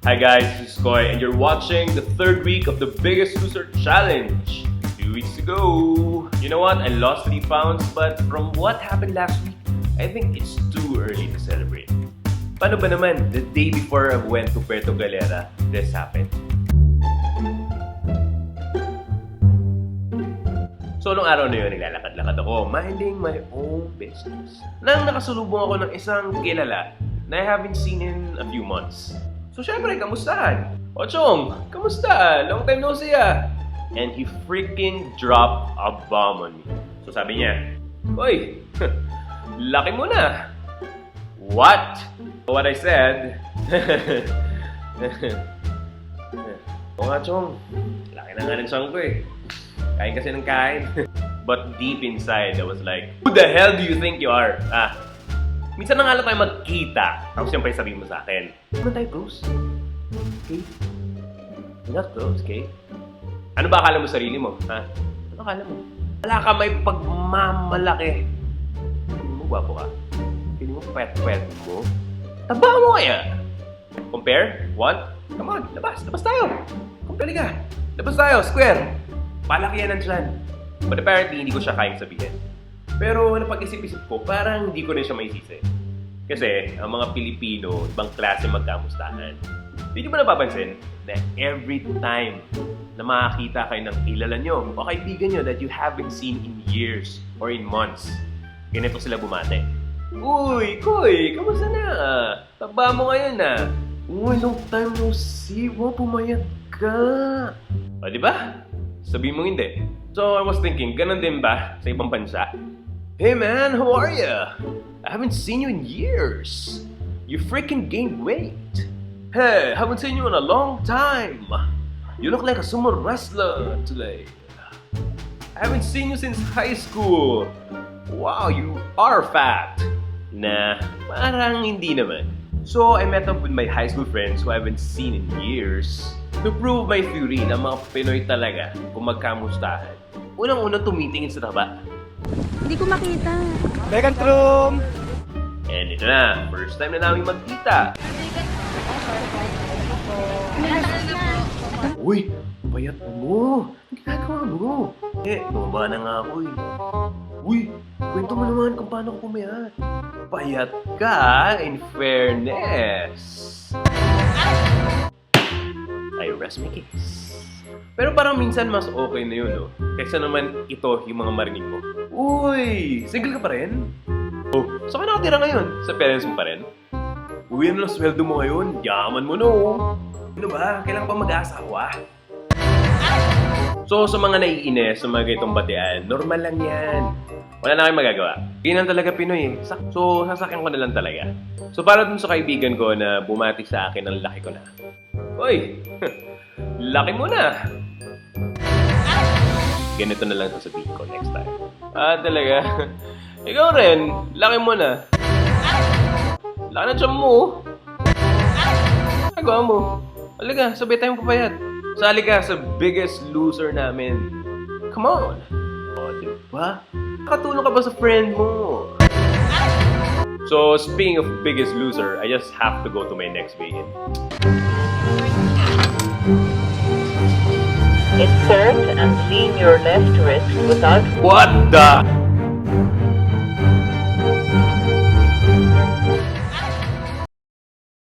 Hi guys, this is Koy, and you're watching the third week of the Biggest Loser Challenge. Two weeks ago. You know what? I lost 3 pounds, but from what happened last week, I think it's too early to celebrate. Paano ba naman? The day before I went to Puerto Galera, this happened. So, nung araw na yun, naglalakad-lakad ako, minding my own business. Nang nakasulubong ako ng isang kilala na I haven't seen in a few months. So, syempre, kamustahan? O, Chong, kamusta? Long time no see ah. And he freaking dropped a bomb on me. So, sabi niya, Hoy, laki mo na. What? What I said, Oo nga, Chong. Laki na nga ng siyang ko eh. Kain kasi ng kain. But deep inside, I was like, Who the hell do you think you are? Ah, minsan na nga lang tayo magkita. Tapos siyempre sabihin mo sa akin, Ano tayo close? Okay? We're not close, okay? Ano ba akala mo sa sarili mo? Ha? Ano akala mo? Wala ka may pagmamalaki. Piling mo gwapo ka? Piling mo pet-pet mo? Taba mo kaya? Compare? What? Come on, labas. Labas tayo. Compare ka. Labas tayo, square. Palaki yan ang tiyan. But apparently, hindi ko siya kayang sabihin. Pero napag-isip-isip ko, parang hindi ko rin siya maisisi. Kasi, ang mga Pilipino, ibang klase magkamustahan. Hindi ba napapansin na every time na makakita kayo ng kilala nyo o kaibigan nyo that you haven't seen in years or in months, ganito sila bumate. Uy, Koy, kamusta na? Taba mo ngayon na. Uy, long time no see. Wow, pumayat ka. O, di ba? Sabi mo hindi. So, I was thinking, ganun din ba sa ibang bansa? Hey man, how are ya? I haven't seen you in years. You freaking gained weight. Hey, haven't seen you in a long time. You look like a sumo wrestler today. I haven't seen you since high school. Wow, you are fat. Nah, parang hindi naman. So, I met up with my high school friends who I haven't seen in years to prove my theory na mga Pinoy talaga kung magkamustahan. Unang-unang tumitingin sa taba. Hindi ko makita. Megan Troom! And ito na, first time na namin magkita. Uy, payat mo. Ang ginagawa mo? Eh, bumaba na nga ako eh. Uy, kwento mo naman kung paano ko pumayat. Payat ka, in fairness. Rest my case. Pero parang minsan mas okay na yun, no? Kaysa naman ito yung mga marinig mo. Uy, single ka pa rin? Oh, saan ka nakatira ngayon? Sa parents mo pa rin? Uy, ano lang sweldo mo ngayon? Yaman mo, no? Ano ba? Kailangan pa mag-aasawa? So, sa mga naiinis, sa mga ganitong batian, normal lang yan. Wala na kayong magagawa. Ganyan talaga Pinoy eh. So, sasakyan ko na lang talaga. So, para dun sa kaibigan ko na bumati sa akin, ang laki ko na. Hoy! laki mo na! Ganito na lang sasabihin ko next time. Ah, talaga? Ikaw rin, laki mo na. Laki na mo. Nagawa mo. Alaga, sabay tayong papayat. Sali ka sa biggest loser namin. Come on. O, diba? Nakatulong ka ba sa friend mo? So, speaking of biggest loser, I just have to go to my next vegan. Insert and lean your left wrist without What the?